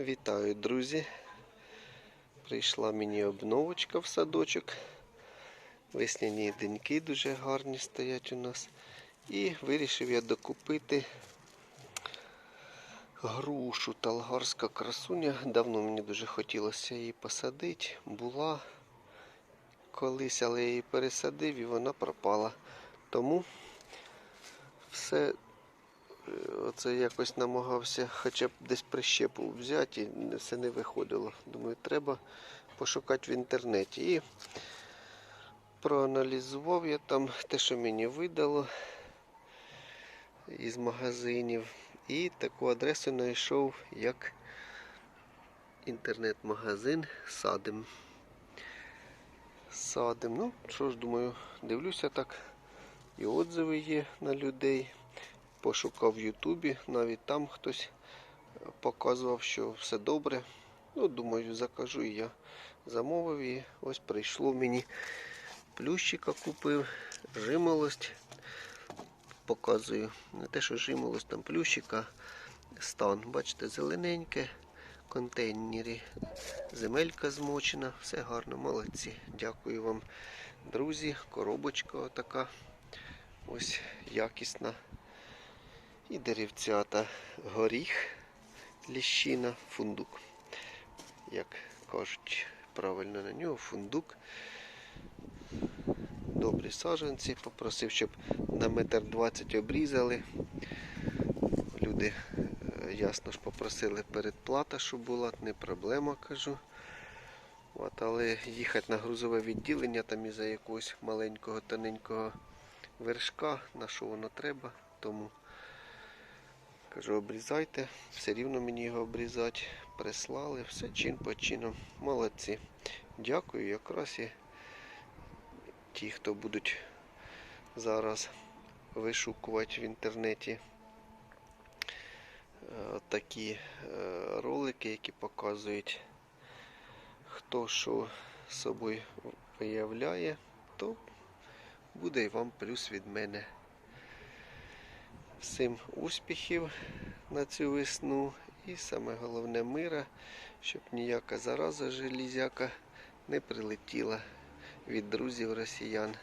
Вітаю, друзі! Прийшла мені обновочка в садочок. Весняні деньки дуже гарні стоять у нас. І вирішив я докупити грушу талгарська красуня. Давно мені дуже хотілося її посадити. Була колись, але я її пересадив і вона пропала. Тому все Оце якось намагався хоча б десь прищепу взяти, і все не виходило. Думаю, треба пошукати в інтернеті. І проаналізував я там те, що мені видало із магазинів. І таку адресу знайшов як інтернет-магазин Садим. Садим. Ну, що ж, думаю, дивлюся так. І отзиви є на людей пошукав в Ютубі, навіть там хтось показував, що все добре. Ну, думаю, закажу і я замовив і ось прийшло мені плющика купив, жимолость. Показую. Не те, що жимолость, там плющика, стан. Бачите, зелененьке, контейнері, земелька змочена, все гарно, молодці. Дякую вам, друзі. Коробочка така ось якісна. І деревцята горіх, ліщина, фундук. Як кажуть правильно на нього, фундук. Добрі саджанці. Попросив, щоб на метр двадцять обрізали. Люди е, ясно ж попросили передплата, щоб була, не проблема, кажу. От, але їхати на грузове відділення там із-за якогось маленького тоненького вершка, на що воно треба, тому. Кажу, обрізайте, все рівно мені його обрізати. Прислали, все чин по чином. Молодці. Дякую. Якраз і ті, хто будуть зараз вишукувати в інтернеті е, такі е, ролики, які показують, хто що собою виявляє, то буде і вам плюс від мене. Всім успіхів на цю весну і саме головне мира, щоб ніяка зараза желізяка не прилетіла від друзів росіян.